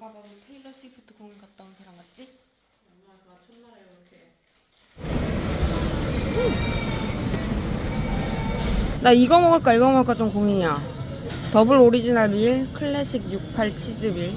누가 봐도 테일러 스위프트 공연 갔다 온 사람 같지? 엄마가 첫날에 이렇게 나 이거 먹을까 이거 먹을까 좀 고민이야 더블 오리지널 밀 클래식 68 치즈 밀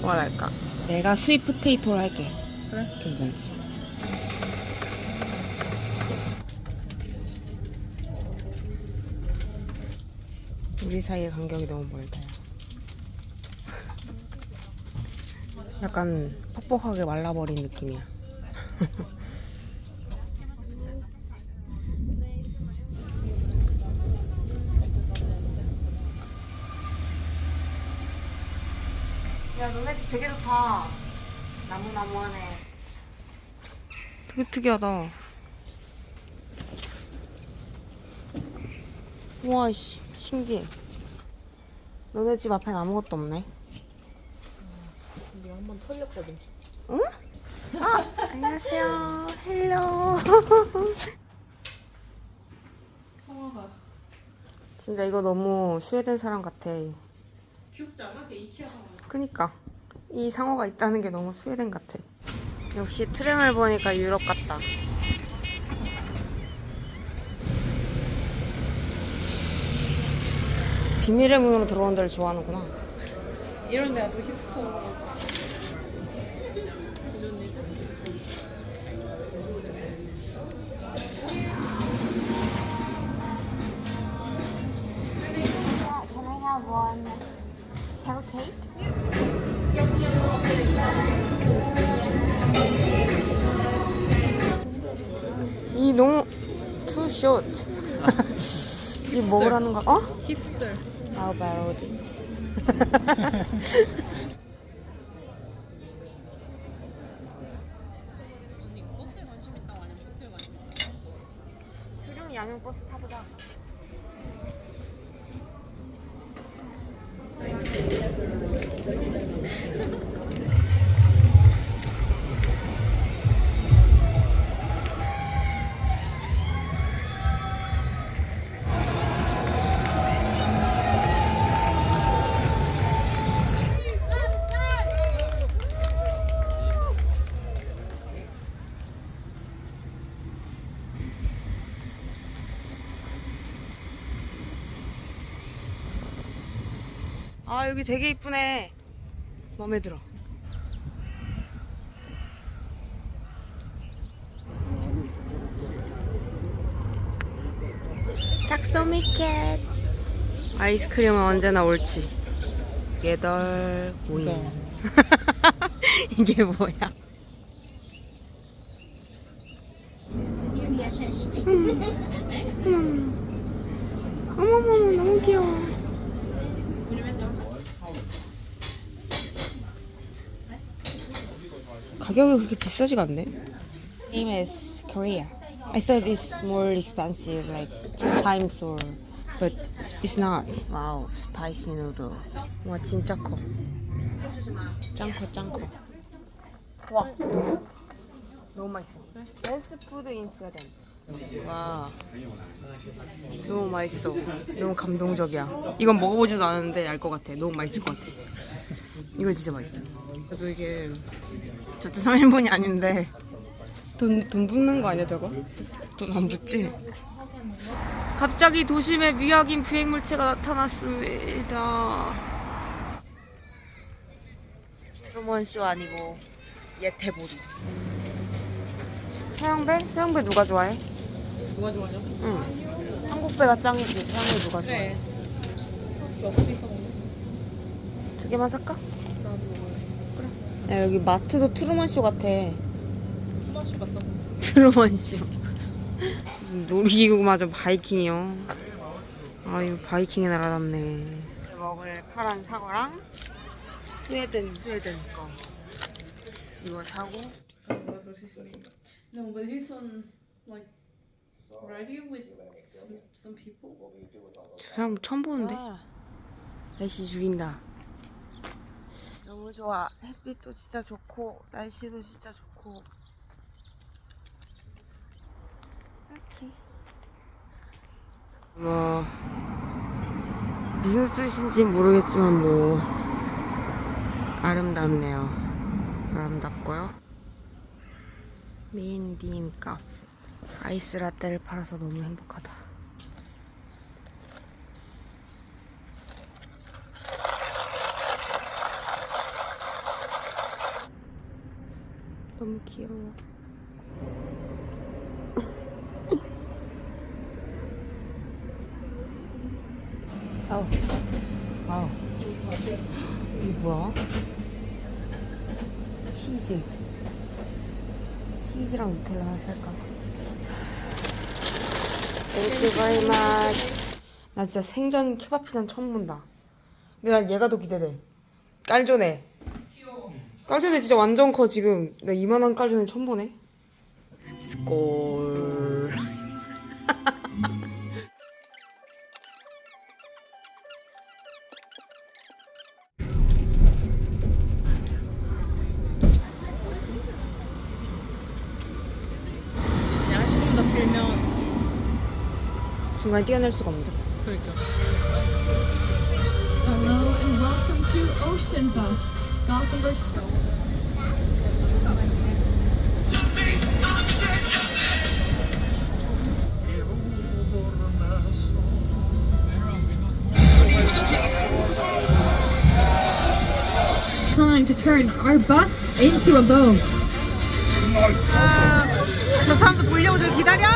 뭐가 날까? 내가 스윗 포테이토를 할게 그래. 괜찮지 우리 사이의 간격이 너무 멀다 약간 퍽퍽하게 말라버린 느낌이야 야, 너네 집 되게 좋다. 나무나무하네. 되게 특이하다. 우와, 씨, 신기해. 너네 집 앞엔 아무것도 없네. 한번 털렸거든. 응? 아, 안녕하세요. 헬로. 진짜 이거 너무 스웨덴 사람 같아. 귀엽지 않아? 그 이케아 상어. 그니까. 이 상어가 있다는 게 너무 스웨덴 같아. 역시 트램을 보니까 유럽 같다. 비밀의 문으로 들어오는 데를 좋아하는구나. 이런 데가 또 힙스터. Have one carrot cake? 이 너무 too short. 이 먹으라는 거? 어? 힙스터. How about all this? 수중 양형 버스 아 여기 되게 이쁘네. 마음에 들어. 탁소미켓 아이스크림은 언제나 옳지. 예덜 보인. 이게 뭐야? 음. 어머머머 너무 귀여워. 가격이 그렇게 비싸지가 않네. Same as Korea. I thought it's more expensive, like two times or, but it's not. 와우, 스파이시 누들. 와 진짜 커. 짱 커, 짱 커. 와, 너무 맛있어. Best food in Sweden. 와, 너무 맛있어. 너무 감동적이야. 이건 먹어보지도 않았는데 알 것 같아. 너무 맛있을 것 같아. 이거 진짜 맛있어. 그래도 이게 저때 3인분이 아닌데 돈, 돈 붓는 거 아니야 저거? 돈안 붓지? 갑자기 도심에 미확인 부행물체가 나타났습니다. 트루먼 쇼 아니고 예태보리. 서양배? 서양배 누가 좋아해? 누가 좋아하냐? 응. 한국배가 짱이지. 서양배 누가 좋아해? 그래. 먹는? 두 개만 살까? 야, 여기 마트도 트루먼 쇼 같아. 토마쇼 같다. 트루먼 쇼. 놀이기구마저 바이킹이요. 아유 바이킹의 나라답네. 먹을 파란 사과랑 스웨덴 스웨덴 거. 이거 사고. No, but he's on like radio with some, some people. 저 사람 처음 보는데. 날씨 죽인다. 너무 좋아. 햇빛도 진짜 좋고 날씨도 진짜 좋고. 이렇게. 뭐 무슨 뜻인지 모르겠지만 뭐 아름답네요. 아름답고요. 미인비인 카페. 아이스 라떼를 팔아서 너무 행복하다. 너무 귀여워. 아우, 아우. 이게 뭐야? 치즈. 치즈랑 누텔라 하나 살까? Thank you. 나 진짜 생전 케밥 피자는 처음 본다. 근데 난 얘가 더 기대돼. 깔조네. 깔조네 진짜 완전 커 지금. 나 이만한 깔조네 처음 보네. 스콜. 그냥 조금 더 길면 중간에 뛰어낼 수가 없는데. 그러니까. Hello and welcome to Ocean Bus, Gothenburg. Time to turn our bus into a boat. 저 사람들 보려고 저 기다려!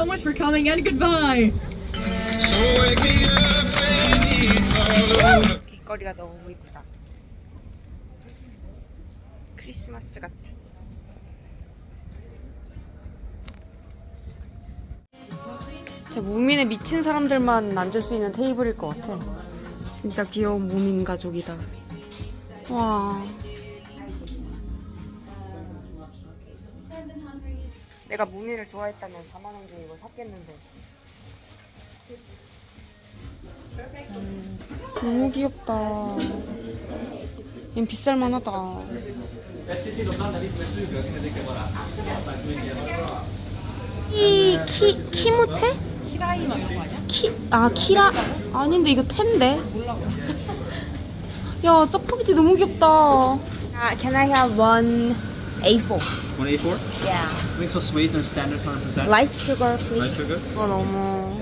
So much for coming and goodbye. So wake me up when it's all over. 길거리가 너무 이쁘다. 크리스마스 같아. 진짜 무민에 미친 사람들만 앉을 수 있는 테이블일 것 같아. 진짜 귀여운 무민 가족이다. 와. 내가 무민을 좋아했다면 4만 원 주고 이거 샀겠는데. 너무 귀엽다. 얘 비쌀만하다. 키, 키, 키무테? 키라이? 키, 아, 키라? 아닌데, 이거 텐데? 야, 짜파게티 너무 귀엽다. 아, can I have one A4? One A4? Yeah. Mix of sweet and standard 100%. Light sugar, please. Light sugar? 어, 너무.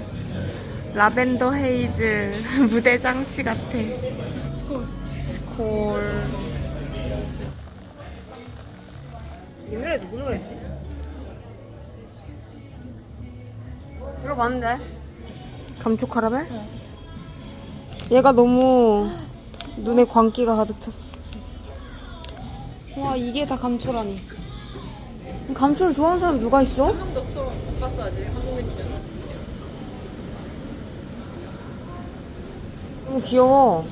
라벤더 헤이즐 무대 장치 같아. 스콜. 이 노래 누구 노래지? 들어봤는데? 감촉 카라멜? 얘가 너무 눈에 광기가 가득 찼어. 와 이게 다 감초라니. 감초를 좋아하는 사람 누가 있어? 한 명도 없어. 못 봤어 아직 한국인이잖아. 너무 귀여워.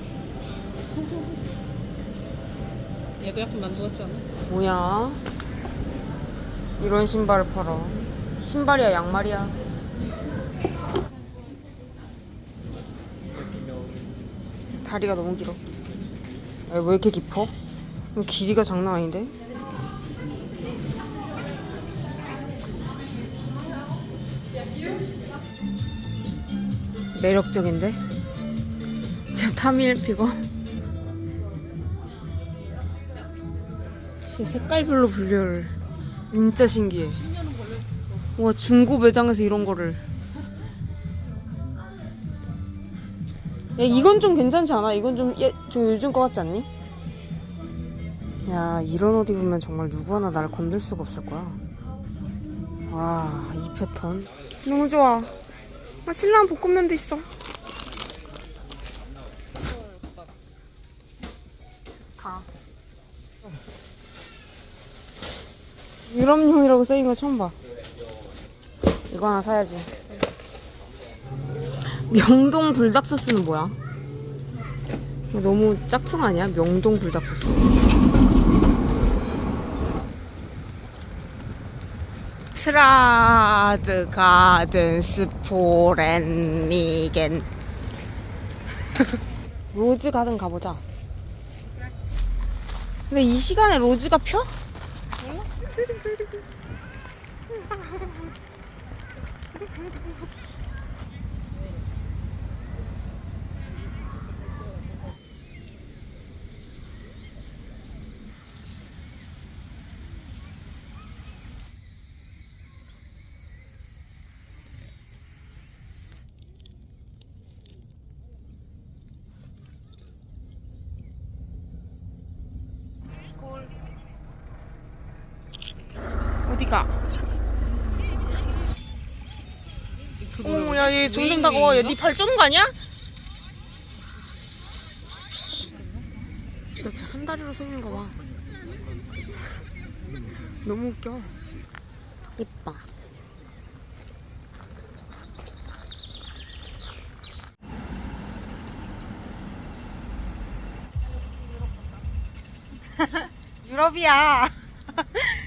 얘도 약간 만두 같지 않아? 뭐야? 이런 신발을 팔아. 신발이야, 양말이야. 다리가 너무 길어. 아, 왜 이렇게 깊어? 길이가 장난 아닌데? 매력적인데? 저 타밀 피거. 진짜 색깔별로 분류를 진짜 신기해 와 중고 매장에서 이런 거를 야 이건 좀 괜찮지 않아? 이건 좀, 예, 좀 요즘 거 같지 않니? 야 이런 옷 입으면 정말 누구 하나 날 건들 수가 없을 거야 와 이 패턴 너무 좋아 아, 신랑 볶음면도 있어 가 유럽용이라고 써있는 거 처음 봐. 이거 하나 사야지. 명동 불닭 소스는 뭐야? 너무 짝퉁 아니야? 명동 불닭 소스. 트라드 가든 스 포렌니겐 로즈 가든 가보자. 근데 이 시간에 로즈가 펴? 어디가? 어머, 야, 얘 점점 다가와. 니발 쪼는 거 아니야? 진짜 쟤한 다리로 서 있는 거 봐. 너무 웃겨. 이뻐. 유럽이야.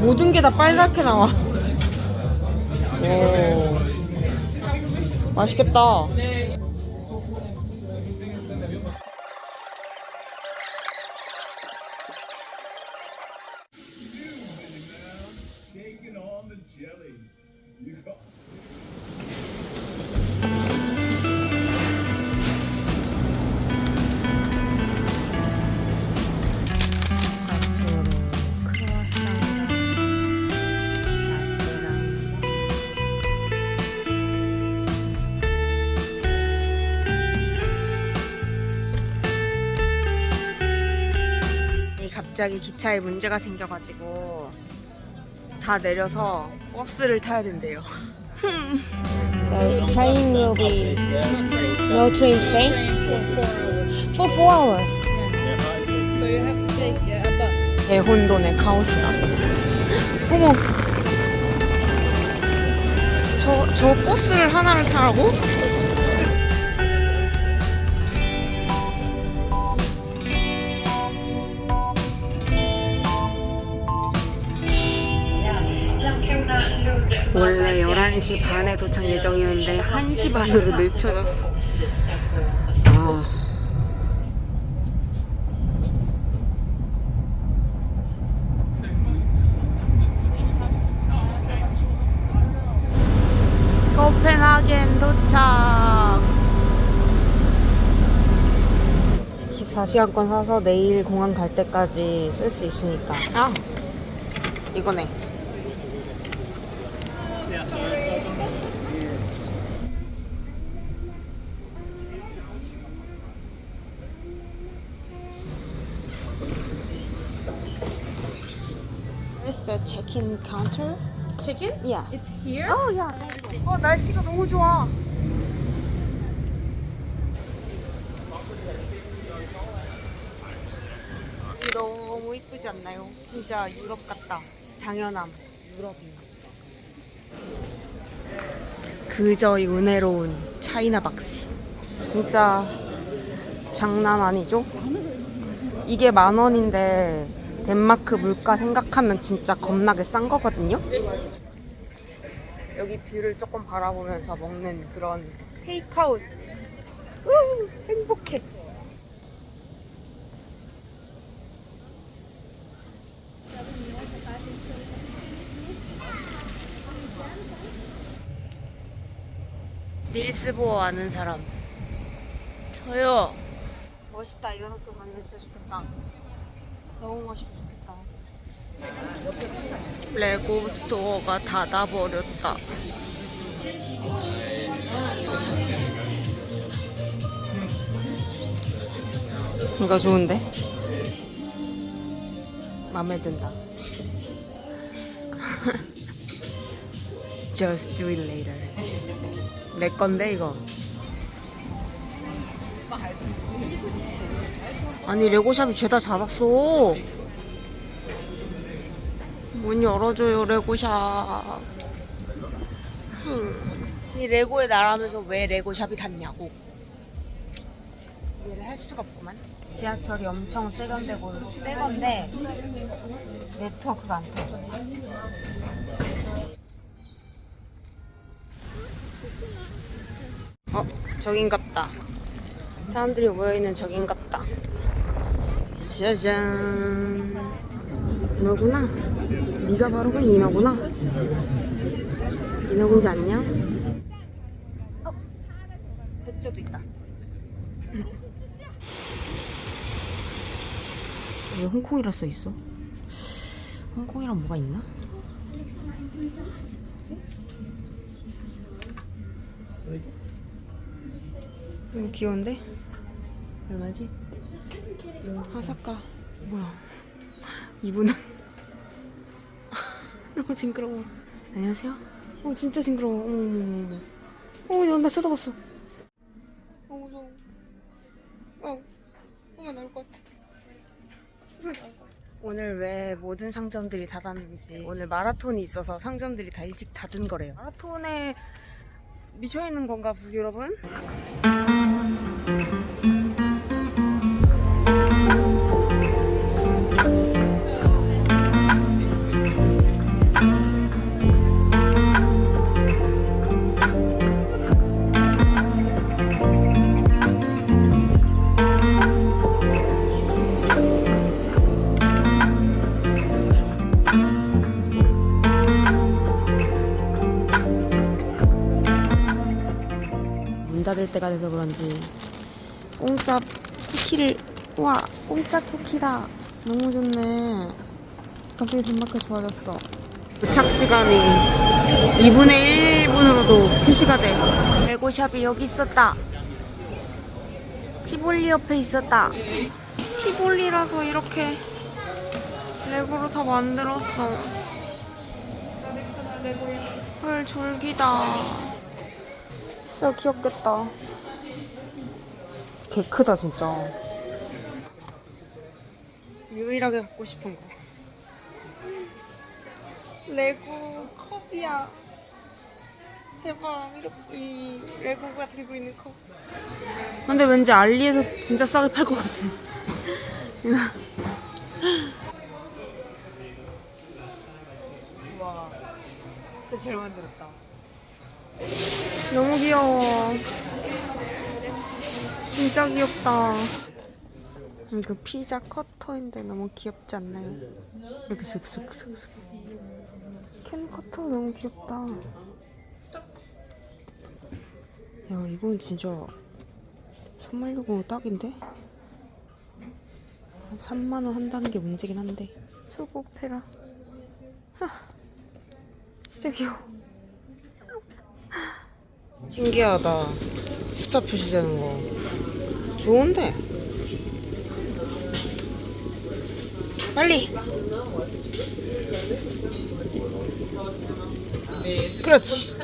모든 게 다 빨갛게 나와. 오. 맛있겠다. 갑자기 기차에 문제가 생겨가지고 다 내려서 버스를 타야 된대요. so train will be no train stay for four hours. So you have to take a bus. 대혼돈의 카오스다. 어머. 저, 저 버스를 하나를 타라고? 11시 반에 도착 예정이었는데 1시 반으로 늦춰졌어. 아. 코펜하겐 도착. 24시간권 사서 내일 공항 갈 때까지 쓸 수 있으니까. 아, 이거네. The check-in counter? Chicken? Yeah. It's here. 어, 야. 어, 날씨가 너무 좋아. 너무 이쁘지 않나요? 진짜 유럽 같다. 당연함. 유럽인. 그저 이 은혜로운 차이나 박스. 진짜 장난 아니죠? 이게 만 원인데 덴마크 물가 생각하면 진짜 겁나게 싼 거거든요? 여기 뷰를 조금 바라보면서 먹는 그런 테이크아웃. 우, 행복해. 닐스 보어 아는 사람. 저요. 멋있다. 이런 학교 진짜 좋겠다. 너무 멋있고 좋겠다. 레고 스토어가 닫아버렸다. 이거 좋은데? 마음에 든다. just do it later. 내 건데 이거. 아니 레고샵이 죄다 닫았어. 문 열어줘요 레고샵. 흠. 이 레고의 나라면서 왜 레고샵이 닫냐고. 이해를 할 수가 없구만. 지하철이 엄청 세련되고 새 건데 네트워크가 안 터져. 어, 저긴갑다. 사람들이 모여있는 저긴갑다. 짜잔. 너구나. 네가 바로 그 인어구나. 인어공주 안녕? 어, 백조도 있다. 왜 홍콩이라 써 있어? 홍콩이랑 뭐가 있나? 이거 귀여운데? 얼마지? 하사카 뭐야? 이분은? 너무 징그러워. 안녕하세요? 어 진짜 징그러워. 어머머머 어나 쳐다봤어. 어 무서워. 어 꿈에 나올 것 같아. 오늘 왜 모든 상점들이 닫았는지. 오늘 마라톤이 있어서 상점들이 다 일찍 닫은 거래요. 마라톤에 미쳐 있는 건가 여러분? 문 닫을 때가 돼서 그런지. 공짜 쿠키를 와 공짜 쿠키다. 너무 좋네. 갑자기 돈마크 좋아졌어. 도착 시간이 2분의 1분으로도 표시가 돼. 레고샵이 여기 있었다. 티볼리 옆에 있었다. 티볼리라서 이렇게 레고로 다 만들었어. 헐 졸기다 진짜 귀엽겠다. 개 크다 진짜. 유일하게 갖고 싶은 거. 레고 컵이야. 대박. 이렇게 이 레고가 들고 있는 컵. 근데 왠지 알리에서 진짜 싸게 팔 것 같아. 와, 진짜 잘 만들었다. 너무 귀여워. 진짜 귀엽다. 음, 그 피자 커터인데 너무 귀엽지 않나요? 이렇게 슥슥슥슥. 캔 커터 너무 귀엽다. 야, 이건 진짜 선물용으로 딱인데? 한 3만원 한다는 게 문제긴 한데. 수고 페라. 하, 진짜 귀여워. 신기하다. 숫자 표시되는 거. 좋은데? 빨리! 그렇지.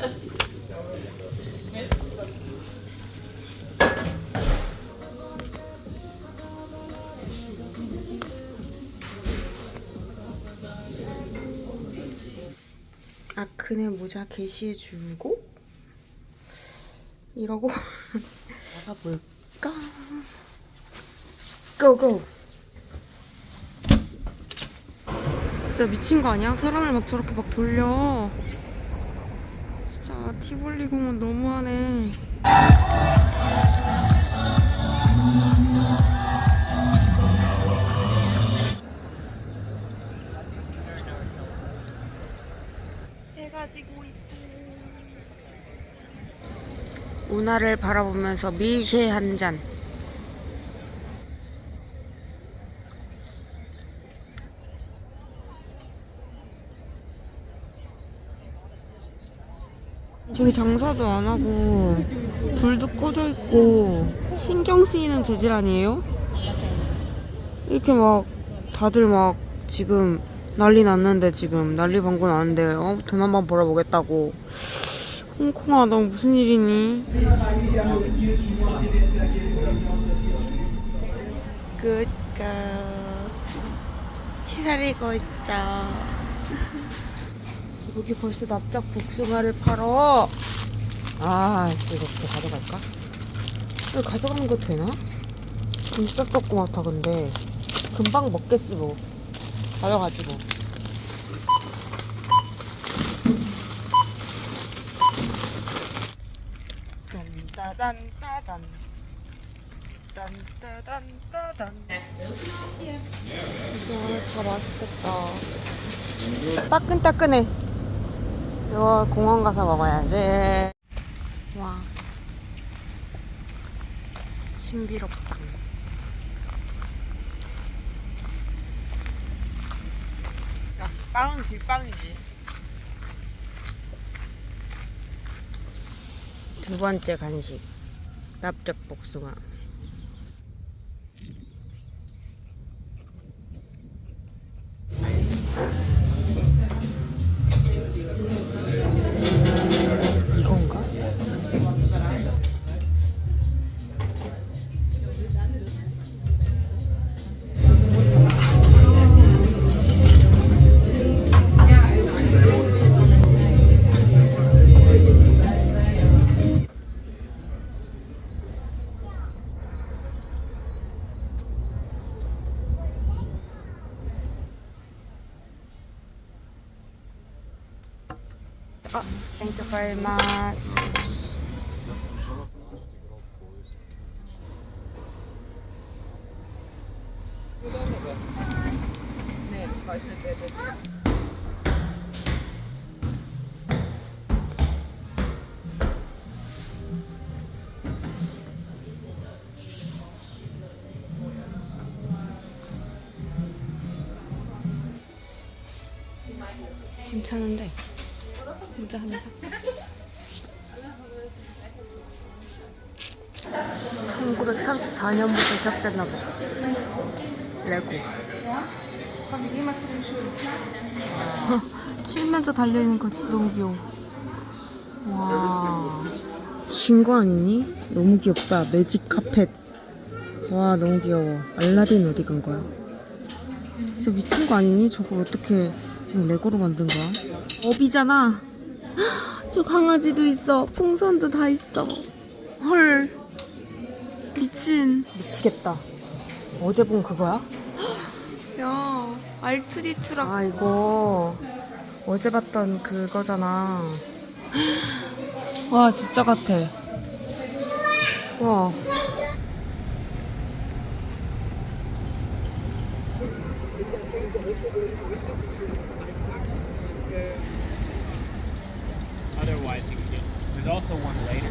아크네 모자 게시해주고 이러고 나가볼까? 고고! 진짜 미친 거 아니야? 사람을 막 저렇게 막 돌려. 진짜 티볼리 공원 너무하네. 운하를 바라보면서 밀쉐 한 잔. 저기 장사도 안 하고 불도 꺼져 있고 신경 쓰이는 재질 아니에요? 이렇게 막 다들 막 지금 난리 났는데 지금 난리 방구 나는데 어? 돈 한번 벌어보겠다고 홍콩아 너 무슨 일이니? 굿걸 기다리고 있자 여기 벌써 납작 복숭아를 팔어 아 씨, 이거 진짜 가져갈까? 이거 가져가는 거 되나? 진짜 조그맣다 근데 금방 먹겠지 뭐 가져가지 뭐 딴 따단 따단. 딴따단 따단. 이거 다 맛있겠다. 따끈따끈해. 이거 공원 가서 먹어야지. 와. 신비롭다. 야, 빵은 길빵이지. 두 번째 간식. 납작 복숭아. Very much. 괜찮은데 모자 하나 사. 1934년부터 시작됐나 봐. 레고. 칠면조 달려있는 거 진짜 너무 귀여워. 와. 진거 아니니? 너무 귀엽다. 매직 카펫. 와, 너무 귀여워. 알라딘 어디 간 거야? 진짜 미친 거 아니니? 저걸 어떻게 지금 레고로 만든 거야? 업이잖아. 저 강아지도 있어. 풍선도 다 있어. 헐. 미친. 미치겠다. 어제 본 그거야? 야, R2D2랑. 아, 이거 어제 봤던 그거잖아. 와, 진짜 같아. 와. Otherwise, you can get. There's also one later.